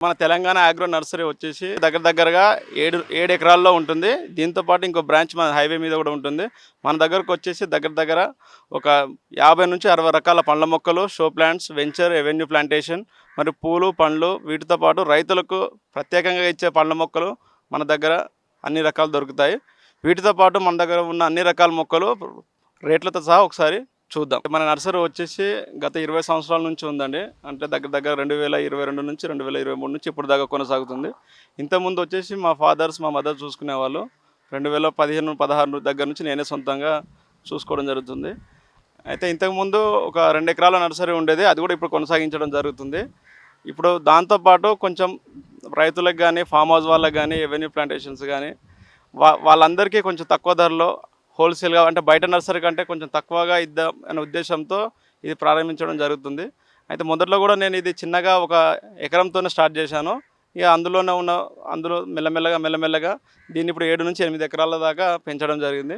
మన Telangana agro nursery వచ్చేసి దగ్గర దగ్గరగా ఏడు ఏడు ఎకరాల్లో ఉంటుంది. దీంతో పాటు ఇంకో బ్రాంచ్ మన హైవే మీద కూడా ఉంటుంది. మన దగ్గరకు వచ్చేసి దగ్గర దగ్గర ఒక యాభై నుంచి అరవై రకాల పండ్ల మొక్కలు show plants venture avenue plantation మరి పూలు పండ్లు వీటితో పాటు రైతులకు ప్రత్యేకంగా ఇచ్చే పండ్ల మొక్కలు మన దగ్గర అన్ని రకాలు దొరుకుతాయి. వీటితో పాటు మన దగ్గర ఉన్న అన్ని రకాల మొక్కలు రేట్లతో సహా ఒకసారి చూద్దాం. మన నర్సరీ వచ్చేసి గత ఇరవై సంవత్సరాల నుంచి ఉందండి. అంటే దగ్గర దగ్గర రెండు వేల ఇరవై రెండు నుంచి రెండు వేల ఇరవై మూడు నుంచి ఇప్పుడు దాకా కొనసాగుతుంది. ఇంతకుముందు వచ్చేసి మా ఫాదర్స్ మా మదర్ చూసుకునేవాళ్ళు. రెండు వేల పదిహేను పదహారు దగ్గర నుంచి నేనే సొంతంగా చూసుకోవడం జరుగుతుంది. అయితే ఇంతకుముందు ఒక రెండు ఎకరాల నర్సరీ ఉండేది. అది కూడా ఇప్పుడు కొనసాగించడం జరుగుతుంది. ఇప్పుడు దాంతోపాటు కొంచెం రైతులకు కానీ ఫామ్ హౌస్ వాళ్ళకి కానీ ఎవెన్యూ ప్లాంటేషన్స్ కానీ వా వాళ్ళందరికీ కొంచెం తక్కువ ధరలో హోల్సేల్గా అంటే బయట నర్సరీ కంటే కొంచెం తక్కువగా ఇద్దాం అనే ఉద్దేశంతో ఇది ప్రారంభించడం జరుగుతుంది. అయితే మొదట్లో కూడా నేను ఇది చిన్నగా ఒక ఎకరంతోనే స్టార్ట్ చేశాను. ఇక అందులోనే ఉన్న అందులో మెల్లమెల్లగా మెల్లమెల్లగా దీన్ని ఇప్పుడు ఏడు నుంచి ఎనిమిది ఎకరాల దాకా పెంచడం జరిగింది.